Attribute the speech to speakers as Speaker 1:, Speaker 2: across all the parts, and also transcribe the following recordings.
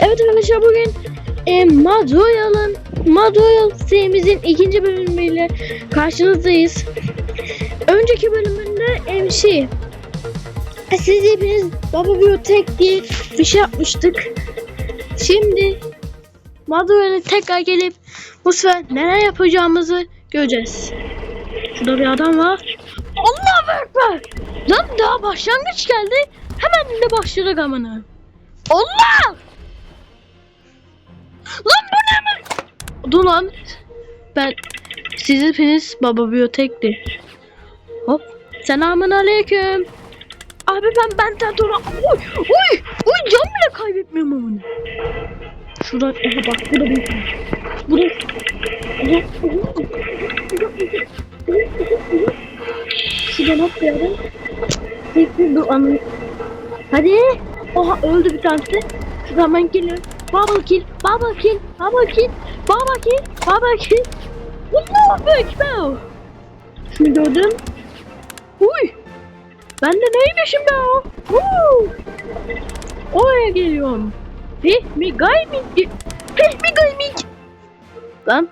Speaker 1: Evet arkadaşlar bugün e, Mad Royal'ın Mad Royal serimizin ikinci bölümüyle karşınızdayız. Önceki bölümünde e, siz hepiniz Baba Biyotek diye bir şey yapmıştık. Şimdi Mad Royal'e tekrar gelip bu sefer neler yapacağımızı göreceğiz. Şurada bir adam var. Allah Ekber! Lan daha başlangıç geldi. Hemen de başladık amına. Allah! Lan bu ne mi? Dur lan. Ben siz hepiniz baba biyotekti. Hop. Selamun aleyküm. Abi ben benden sonra oy oy oy can bile kaybetmiyorum ama. Şurada aha bak burada bir burada Şuradan atlayalım. Tekrar dur anı. Hadi. Oha öldü bir tanesi. Şuradan ben geliyorum. Bubble kill, bubble kill, bubble kill, bubble kill, bubble kill. Allahu Ekber. Şunu gördüm. Uy. Ben de neymişim be o? Woo. Oraya geliyorum. Fehmi Gaming. Fehmi Gaming. Lan.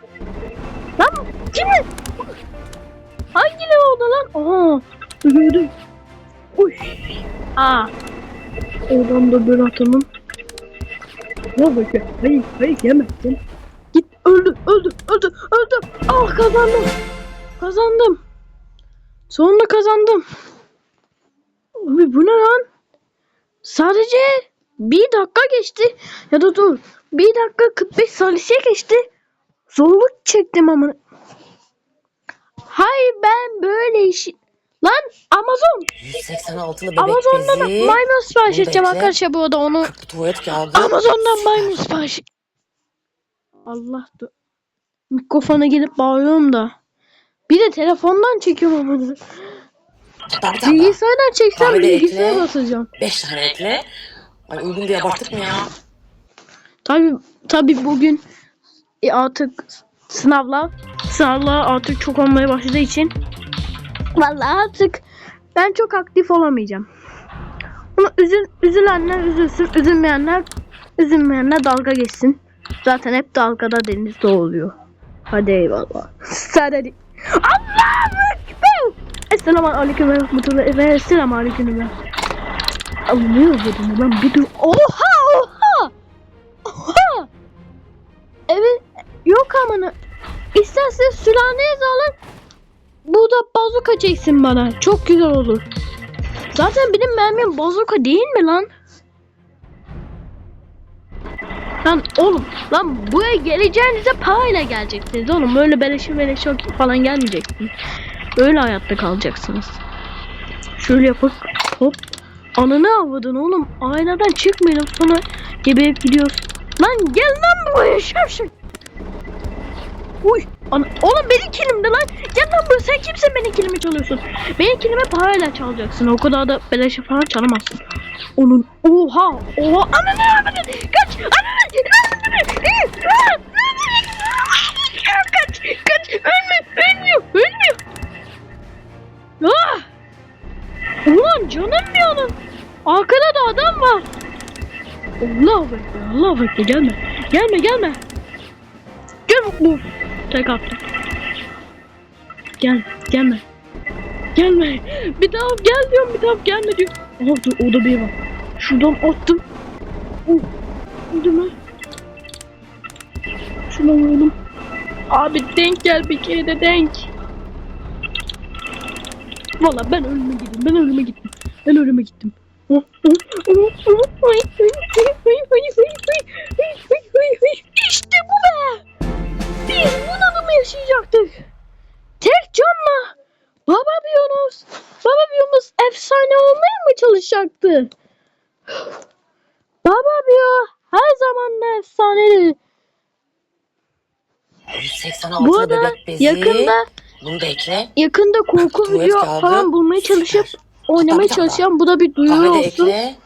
Speaker 1: Lan kim? Hangileri oldu lan? Aha. Gördüm. Uy. Aa. Oradan da böyle atalım. Ne bakıyor? Hayır, hayır yemezsin. Git öldü, öldü, öldü, öldü. Ah kazandım. Kazandım. Sonunda kazandım. Abi bu ne lan? Sadece bir dakika geçti. Ya da dur. Bir dakika 45 saniye geçti. Zorluk çektim ama. Hayır ben böyle işi... Lan Amazon.
Speaker 2: 186'lı bebek
Speaker 1: Amazon'dan
Speaker 2: bezi.
Speaker 1: maymun sipariş
Speaker 2: Bunu
Speaker 1: edeceğim arkadaşlar bu arada onu.
Speaker 2: Tuvalet kağıdı.
Speaker 1: Amazon'dan maymun sipariş. Allah dur. Mikrofona gelip bağırıyorum da. Bir de telefondan çekiyorum
Speaker 2: daha.
Speaker 1: Bilgisayardan çeksem
Speaker 2: Kahve de
Speaker 1: bilgisayara
Speaker 2: ekle.
Speaker 1: basacağım.
Speaker 2: 5 tane ekle. Ay uygun diye abarttık mı ya?
Speaker 1: Tabi tabi bugün e, artık sınavlar sınavlar artık çok olmaya başladığı için vallahi artık ben çok aktif olamayacağım. Ama üzül, üzülenler üzülsün, üzülmeyenler üzülmeyenler dalga geçsin. Zaten hep dalgada denizde oluyor. Hadi eyvallah. Sen hadi. Allahu Ekber. Esselamu Aleyküm ve Rahmetullahi ve Esselamu Aleyküm ve Alınıyor dedim lan bir dur. Oha oha. Oha. Evet yok amına. İstersen sülaleye alın. Burada bazuka çeksin bana. Çok güzel olur. Zaten benim mermim bazuka değil mi lan? Lan oğlum lan buraya geleceğinize parayla geleceksiniz oğlum. Öyle beleşe beleşe falan gelmeyeceksiniz. Öyle hayatta kalacaksınız. Şöyle yapıp hop. Ananı avladın oğlum. Aynadan çıkmayalım sonra geberip gidiyoruz. Lan gel lan buraya şavşak. Uy. Ana, oğlum benim kilimde lan. Gel lan buraya sen kimsin benim kilimi çalıyorsun. Benim kilimi parayla çalacaksın. O kadar da beleşe falan çalamazsın. Onun oha oha ananı avladın. Kaç ananı ananı. Kaç kaç ölme ölmüyor ölmüyor. Ah! Ulan canım bir onun. Arkada da adam var. Allah bekle, Allah bekle gelme. Gelme gelme. Gel bu. Tek attım. Gel, gelme. Gelme. Bir daha gel diyorum, bir daha gelme diyor. Aha dur, orada biri var. Şuradan attım. Uh, öldü mü? Şuna vuralım. Abi denk gel bir kere de denk. Valla ben ölüme gittim. Ben ölüme gittim. Ben ölüme gittim. Mı çalışacaktı? Baba Biyo her zaman da efsaneli.
Speaker 2: 186'lı
Speaker 1: Bu arada
Speaker 2: bebek bezi.
Speaker 1: yakında
Speaker 2: Bunu da ekle.
Speaker 1: yakında korku
Speaker 2: Tuvalet
Speaker 1: video
Speaker 2: kağıdı.
Speaker 1: falan bulmaya çalışıp oynamaya
Speaker 2: Hatta bir tane
Speaker 1: çalışacağım. Bu da bir duyuru
Speaker 2: Kahve de
Speaker 1: olsun.
Speaker 2: ekle.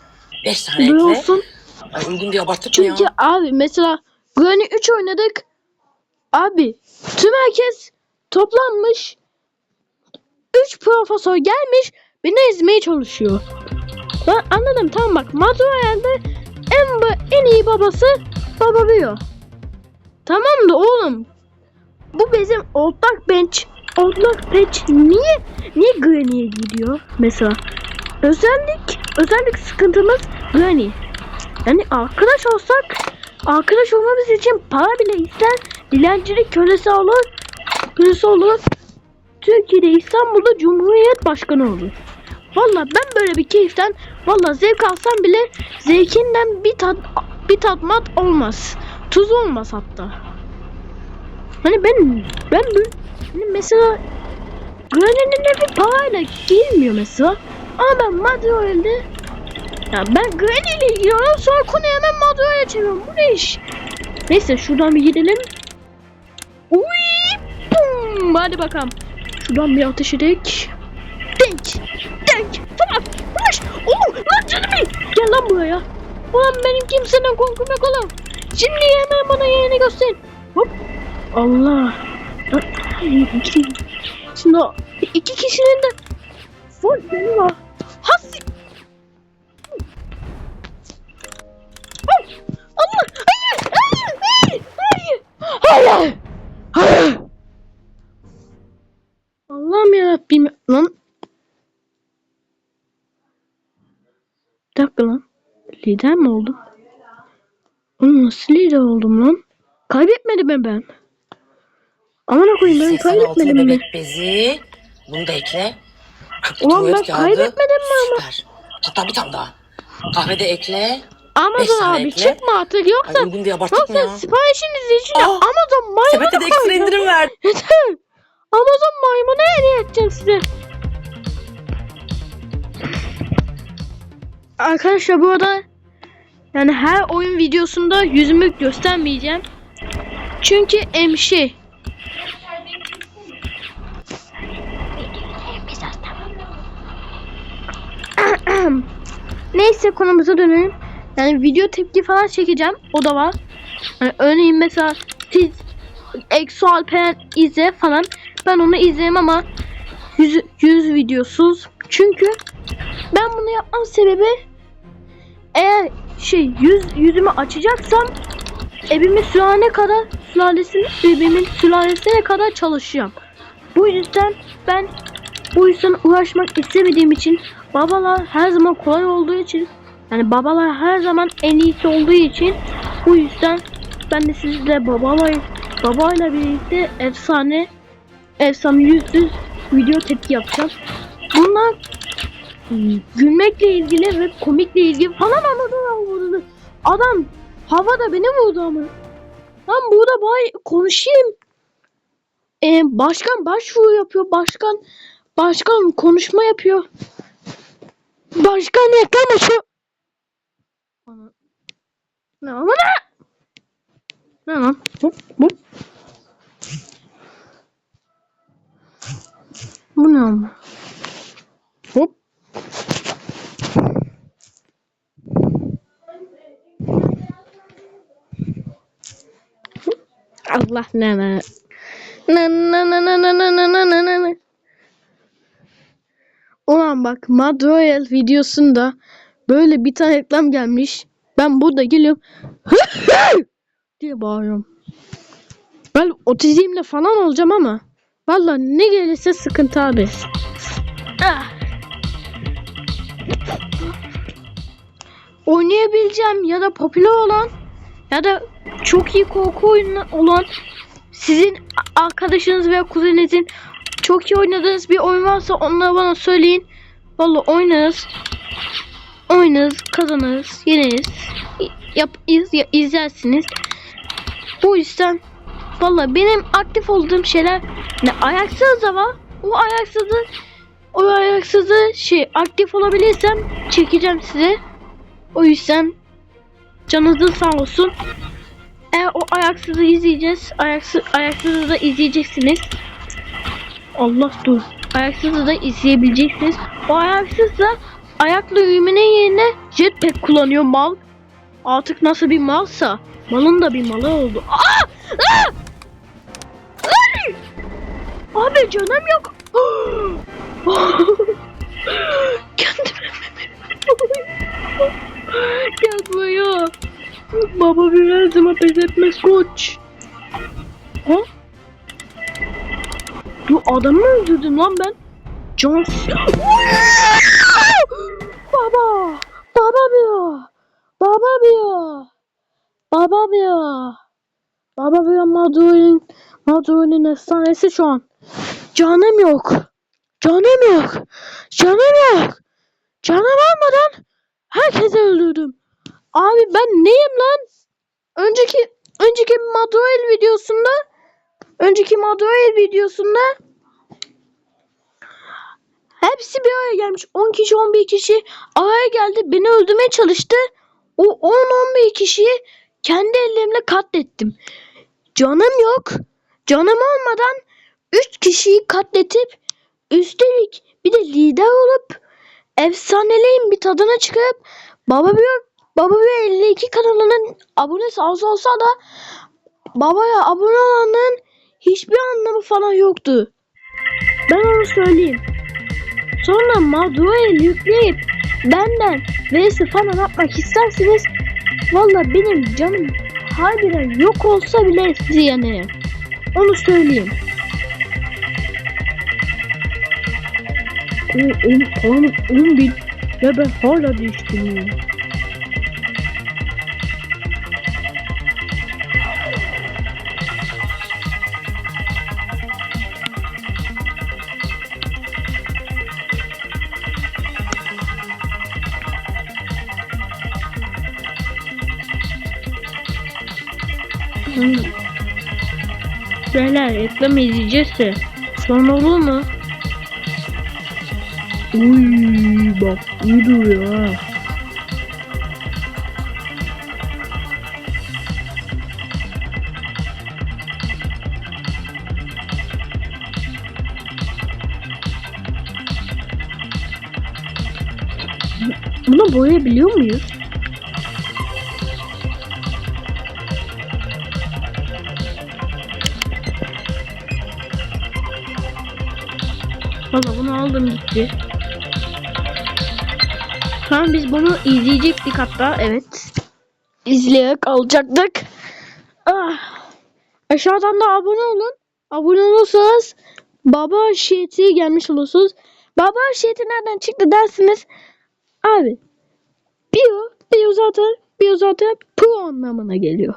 Speaker 2: 5 tane
Speaker 1: Duyuru
Speaker 2: ekle.
Speaker 1: olsun.
Speaker 2: Ay uygun diye abarttık mı ya?
Speaker 1: Çünkü abi mesela Granny 3 oynadık. Abi tüm herkes toplanmış. 3 profesör gelmiş beni ezmeye çalışıyor. Ben anladım tamam bak Madroyal'de en en iyi babası Baba Bio. Tamam da oğlum. Bu bizim ortak bench. Ortak bench niye niye Granny'e gidiyor mesela? Özellik özellik sıkıntımız Granny. Yani arkadaş olsak arkadaş olmamız için para bile ister. Dilencilik kölesi olur. Kölesi olur. Türkiye'de İstanbul'da Cumhuriyet Başkanı olur. Valla ben böyle bir keyiften valla zevk alsam bile zevkinden bir tat bir tatmat olmaz. Tuz olmaz hatta. Hani ben ben hani mesela Granny'nin evi parayla girmiyor mesela. Ama ben Madroil'de ya ben Granny ile sonra konuyu hemen Madroil'e çeviriyorum. Bu ne iş? Neyse şuradan bir gidelim. Uy, bum. Hadi bakalım. Şuradan bir ateş edik. Denk. Denk. Lan canım. Gel lan buraya. Ulan benim kimseden korkum yok oğlum. Şimdi hemen bana yerini göster. Hop. Allah. Şimdi iki kişinin de full canı var. Has. Ay, Allah. Hayır. Hayır. Hayır. Hayır. Hayır. Allah'ım yarabbim. Lan. Bir dakika lan. Lider mi oldum? Oğlum nasıl lider oldum lan? Kaybetmedim mi ben? Aman koyayım ben
Speaker 2: 86
Speaker 1: kaybetmedim mi?
Speaker 2: bezi. Bunu da ekle. 40
Speaker 1: Ulan ben
Speaker 2: kağıdı.
Speaker 1: kaybetmedim mi ama?
Speaker 2: Süper. Hatta bir tane daha. Kahve de ekle.
Speaker 1: Amazon abi
Speaker 2: ekle.
Speaker 1: çıkma artık yoksa
Speaker 2: Ay uygun diye abarttık
Speaker 1: yoksa siparişiniz için
Speaker 2: Aa,
Speaker 1: Amazon maymunu
Speaker 2: Sepette de ekstra indirim ver.
Speaker 1: Yeter. Amazon maymunu hediye edeceğim size. Arkadaşlar bu arada yani her oyun videosunda yüzümü göstermeyeceğim. Çünkü emşi. Neyse konumuza dönelim. Yani video tepki falan çekeceğim. O da var. Yani örneğin mesela siz Exo Alperen izle falan. Ben onu izleyeyim ama 100, 100 videosuz. Çünkü ben bunu yapmam sebebi eğer şey yüz yüzümü açacaksam evimin sülale kadar sülalesini evimin sülalesine kadar çalışacağım. Bu yüzden ben bu yüzden uğraşmak istemediğim için babalar her zaman kolay olduğu için yani babalar her zaman en iyisi olduğu için bu yüzden ben de sizle babalar babayla birlikte efsane efsane yüzsüz video tepki yapacağım. Hmm, gülmekle ilgili ve komikle ilgili falan anladın Adam havada beni vurdu ama. Lan burada bay konuşayım. Ee, başkan başvuru yapıyor. Başkan başkan konuşma yapıyor. Başkan reklam Ana. Ne ama ne? Ne lan? Hop hop. Bu ne ama? Allah ne ne. Ne ne ne ne ne ne ne ne ne ne. Ulan bak Mad Royal videosunda böyle bir tane reklam gelmiş. Ben burada geliyorum. diye bağırıyorum. Ben otizmle falan olacağım ama Valla ne gelirse sıkıntı abi. Ah. Oynayabileceğim ya da popüler olan ya da çok iyi korku oyunu olan sizin arkadaşınız veya kuzeninizin çok iyi oynadığınız bir oyun varsa onları bana söyleyin. Valla oynarız. Oynarız, kazanırız, yeneriz. Yap, iz, izlersiniz. Bu yüzden Valla benim aktif olduğum şeyler ne ayaksız da. O ayaksızı o ayaksızı şey aktif olabilirsem çekeceğim size. O yüzden canınızın sağ olsun. Eğer o ayaksızı izleyeceğiz. Ayaksız, ayaksızı da izleyeceksiniz. Allah dur. Ayaksızı da izleyebileceksiniz. O ayaksız da ayakla yürümenin yerine jetpack kullanıyor mal. Artık nasıl bir malsa malın da bir malı oldu. Aa! Aa! Ay! Abi canım yok. Kendime Yazmıyor. Baba bir her zaman pes etmez koç. Ha? Bu adamı mı öldürdüm lan ben? John Baba! Baba diyor! Baba diyor! Baba diyor! Baba diyor Maduro'nun Maduro'nun efsanesi şu an. Canım yok. Canım yok. Canım yok. Canım olmadan herkese öldürdüm. Abi ben neyim lan? Önceki önceki Maduro'el videosunda önceki Maduro'el videosunda hepsi bir araya gelmiş. 10 kişi 11 kişi araya geldi. Beni öldürmeye çalıştı. O 10-11 kişiyi kendi ellerimle katlettim. Canım yok. Canım olmadan 3 kişiyi katletip üstelik bir de lider olup efsaneliğin bir tadına çıkıp Baba Büyük Baba Büyük 52 kanalının abonesi az olsa da babaya abone olanların hiçbir anlamı falan yoktu. Ben onu söyleyeyim. Sonra Maduro'yu yükleyip benden vs falan atmak isterseniz valla benim canım harbiden yok olsa bile sizi yenerim. Onu söyleyeyim. O, on, tamam, 10 bin ve ben hala değiştirmiyorum. Beyler reklam izleyeceğizse sonra olur mu? Uy bak iyi duruyor ha. Bunu boyayabiliyor muyuz? Valla bunu aldım gitti. An biz bunu izleyecektik hatta evet. İzleyerek alacaktık. Ah. Aşağıdan da abone olun. Abone olursanız baba şiiti gelmiş olursunuz. Baba şiiti nereden çıktı dersiniz. Abi. Bio, bio zaten, bio zaten pro anlamına geliyor.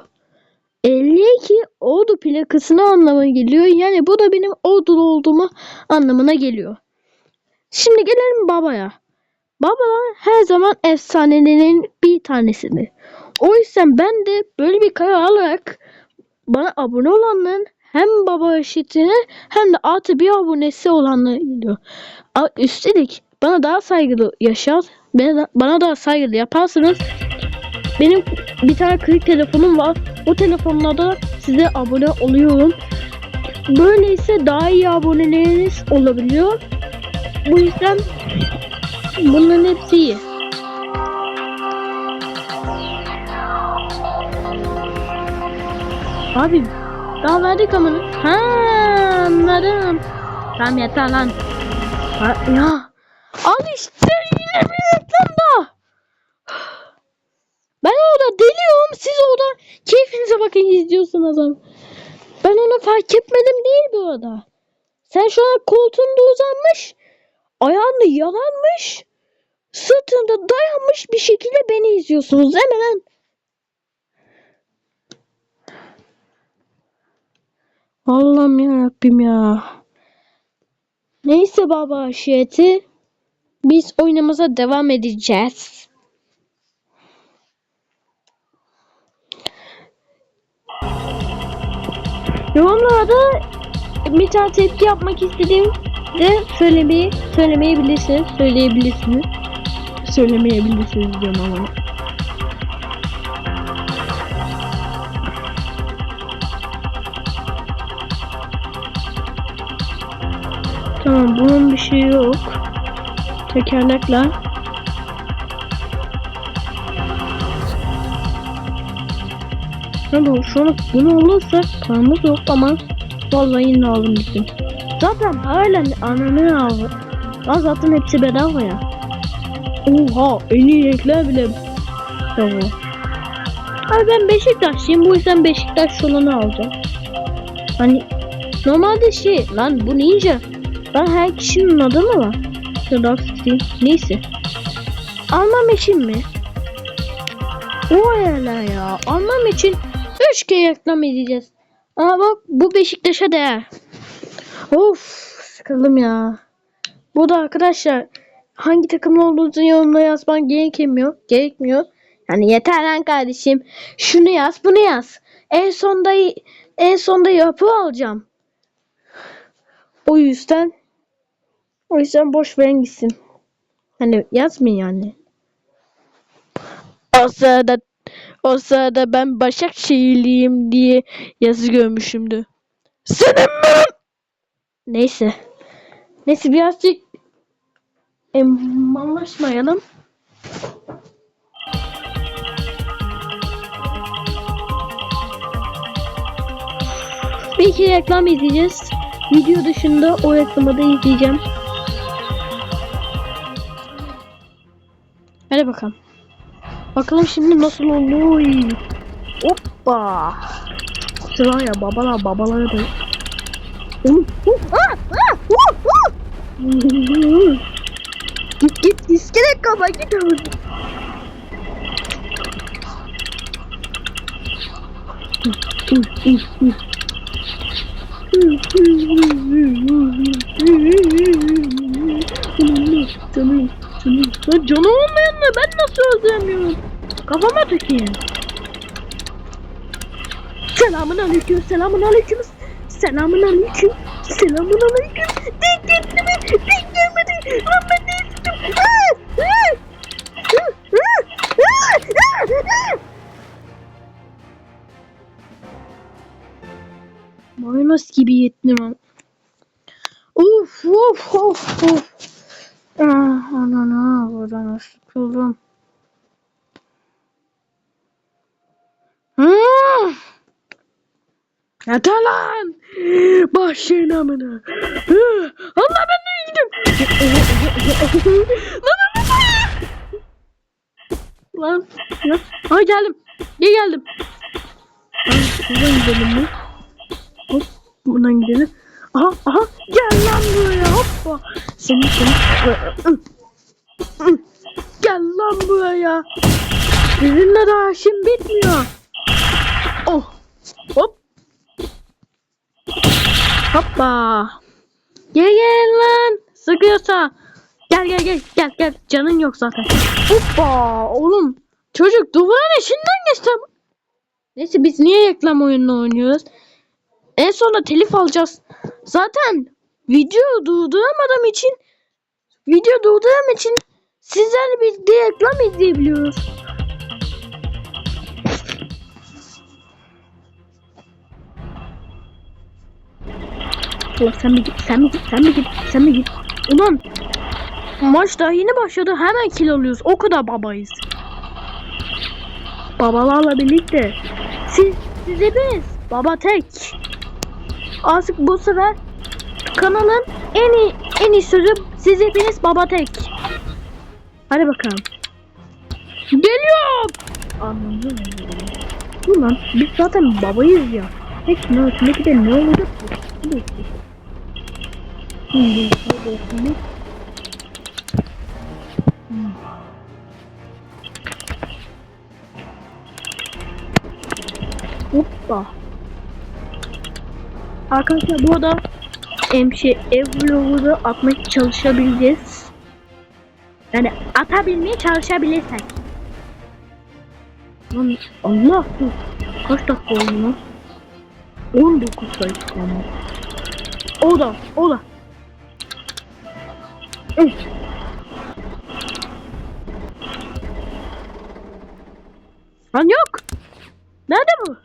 Speaker 1: 52 ordu plakasına anlamına geliyor. Yani bu da benim ordulu olduğumu anlamına geliyor. Şimdi gelelim babaya. Baba her zaman efsanelerin bir tanesini. O yüzden ben de böyle bir karar alarak bana abone olanların hem baba eşitine hem de artı bir abonesi olanlara geliyor. A- Üstelik bana daha saygılı yaşar, bana daha saygılı yaparsanız benim bir tane kırık telefonum var. O telefonla da size abone oluyorum. Böyleyse daha iyi aboneleriniz olabiliyor. Bu yüzden bunların hepsi iyi. Abi daha verdik ama. Ha anladım. Tamam yeter lan. Ha, ya. Al işte yine bir reklamda. Ben orada deliyorum. Siz orada keyfinize izliyorsunuz adam. Ben onu fark etmedim değil bu arada. Sen şu an koltuğunda uzanmış. Ayağında yalanmış. Sırtında dayanmış bir şekilde beni izliyorsunuz değil mi lan? Allah'ım ya Rabbim ya. Neyse baba aşireti. Biz oynamamıza devam edeceğiz. Yorumlarda bir tane tepki yapmak istediğim de söylemeyi söylemeyebilirsiniz. Söyleyebilirsiniz. Söylemeyebilirsiniz diyorum ama. Tamam bunun bir şey yok. Tekerlekle. Ama şu an bunu olursa paramız yok ama vallahi yine aldım bizim. Zaten hala ananı aldı. Lan zaten hepsi bedava ya. Oha en iyi renkler bile bu. Abi ben Beşiktaşlıyım. Bu yüzden Beşiktaş yolunu alacağım. Hani normalde şey lan bu ninja. Lan her kişinin adı mı var? Şurada. Neyse. Almam için mi? O ayarlar ya. Almam için 3 kere reklam edeceğiz. Ama bak bu Beşiktaş'a değer. Of sıkıldım ya. Bu da arkadaşlar hangi takımlı olduğunuzu yorumlara yazman gerekmiyor. Gerekmiyor. Yani yeter lan kardeşim. Şunu yaz, bunu yaz. En sonda en sonda yapı alacağım. O yüzden o yüzden boş verin gitsin. Hani yazmayın yani. O sırada o sırada ben Başakşehirliyim diye yazı görmüşümdü. Senin mi? Neyse. Neyse birazcık emmanlaşmayalım. Bir iki reklam izleyeceğiz. Video dışında o reklamı da izleyeceğim. Hadi bakalım. Bakalım şimdi nasıl oluyor. Hoppa. Sıra ya babalar babalara da. Git git iskelet kafa git. Canım, canım. Lan canı olmayanla ben nasıl öldüremiyorum? Kafama tükeyim. Selamun aleyküm, selamun aleyküm. Selamun aleyküm, selamun aleyküm. Denk gitti mi? Denk gelmedi. Lan ben ne! Ah! Mayonez gibi yettim. Uf uf uf uf. Ah buradan sıkıldım. Hmm. Yeter lan. Başlayın amına. Ah, Allah ben nereye gidiyorum? lan lan. Lan. Ha geldim. İyi geldim. Buradan gidelim mi? Hop buradan gidelim. Aha aha gel lan buraya hoppa. Seni seni. Gel lan buraya. Sizinle daha işim bitmiyor. Oh. Hop. Hoppa. Gel gel lan. Sıkıyorsa. Gel gel gel gel gel. Canın yok zaten. Hoppa. Oğlum. Çocuk duvarın içinden geçti. Neyse biz niye reklam oyununu oynuyoruz? En sonunda telif alacağız. Zaten video durduramadığım için video durduram için sizlerle bir de reklam izleyebiliyoruz. Ulan sen mi git, sen mi git, sen mi git, sen mi git. Ulan maç daha yeni başladı hemen kill alıyoruz. O kadar babayız. Babalarla birlikte. Siz, siz hepiniz baba tek. Artık bu sefer kanalın en iyi en iyi sözü siz hepiniz baba tek. Hadi bakalım. Geliyorum. Anladım. Ulan biz zaten babayız ya. Peki ne ne de ne olacak Şimdi şimdi Hoppa. Arkadaşlar bu arada emşe ev vlogu atmaya çalışabileceğiz. Yani atabilmeye çalışabilirsek. Lan Allah dur. Kaç dakika oldu lan? 19 dakika ama. O da, o da. Üf. Lan yok. Nerede bu?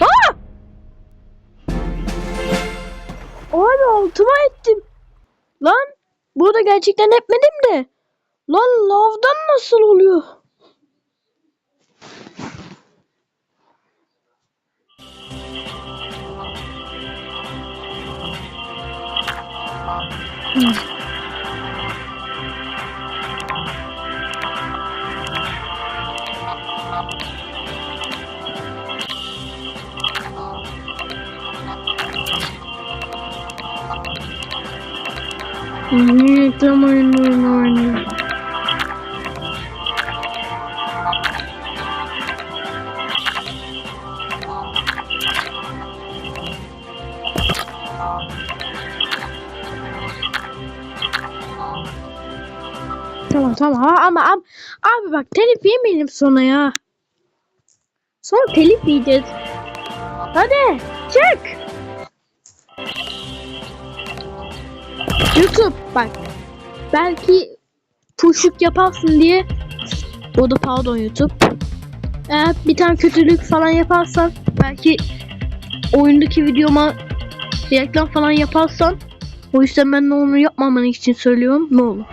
Speaker 1: Aa! Abi altıma ettim. Lan burada gerçekten etmedim de. Lan lavdan nasıl oluyor? Hmm. Reklam oyunlarını oynuyor. Tamam tamam Ha, ama, ama abi bak telif yemeyelim sonra ya. Sonra telif yiyeceğiz. Hadi çık. YouTube bak. Belki puşluk yaparsın diye o da pardon YouTube. Eğer bir tane kötülük falan yaparsan belki oyundaki videoma reklam falan yaparsan o yüzden ben de onu yapmaman için söylüyorum. Ne olur.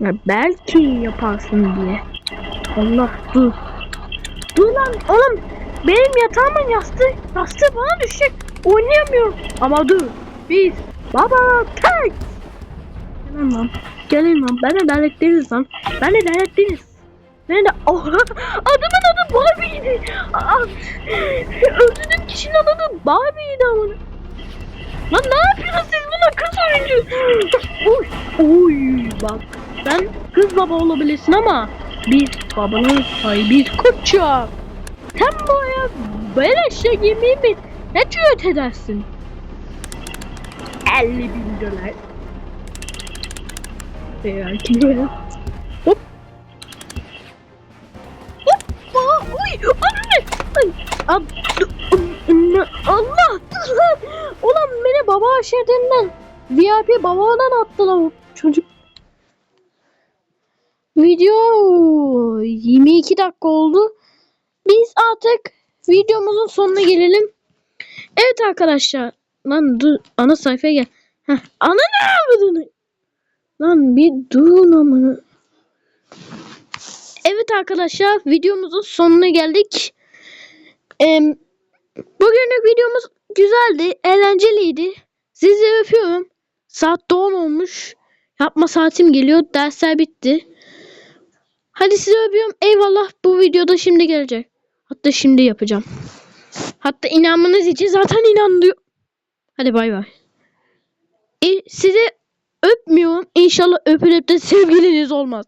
Speaker 1: Ya belki yaparsın diye. Allah dur. Dur lan oğlum. Benim yatağımın yastığı, yastığı bana düşecek. Oynayamıyorum. Ama dur. Biz. Baba. Tek. Gelin lan. Gelin lan. Ben de derlettiniz lan. Ben de derlettiniz. Ben de... Oh, adamın adı Barbie'ydi. Aa, Öldürdüğüm kişinin adı Barbie'ydi ama. Lan ne yapıyorsunuz siz buna kız oyuncu? Oy, oy bak. Sen kız baba olabilirsin ama biz babanın sahibi koçum. Sen bu aya beleşe yemeği mi ne cüret edersin? 50 bin dolar. Belki böyle. Hop. Hoppa. Uy. Anne. Ay. Ab, Allah. Ulan beni baba aşırından VIP babadan attılar çocuk. Video 22 dakika oldu. Biz artık videomuzun sonuna gelelim. Evet arkadaşlar. Lan dur ana sayfaya gel. Heh, ana ne yapıyordun? Lan bir durun amına. Evet arkadaşlar videomuzun sonuna geldik. Ee, bugünlük videomuz güzeldi, eğlenceliydi. Sizi öpüyorum. Saat 10 olmuş. Yapma saatim geliyor. Dersler bitti. Hadi sizi öpüyorum. Eyvallah. Bu videoda şimdi gelecek. Hatta şimdi yapacağım. Hatta inanmanız için zaten inanıyor. Hadi bay bay. E, size öpmüyorum. İnşallah öpülüp de sevgiliniz olmaz.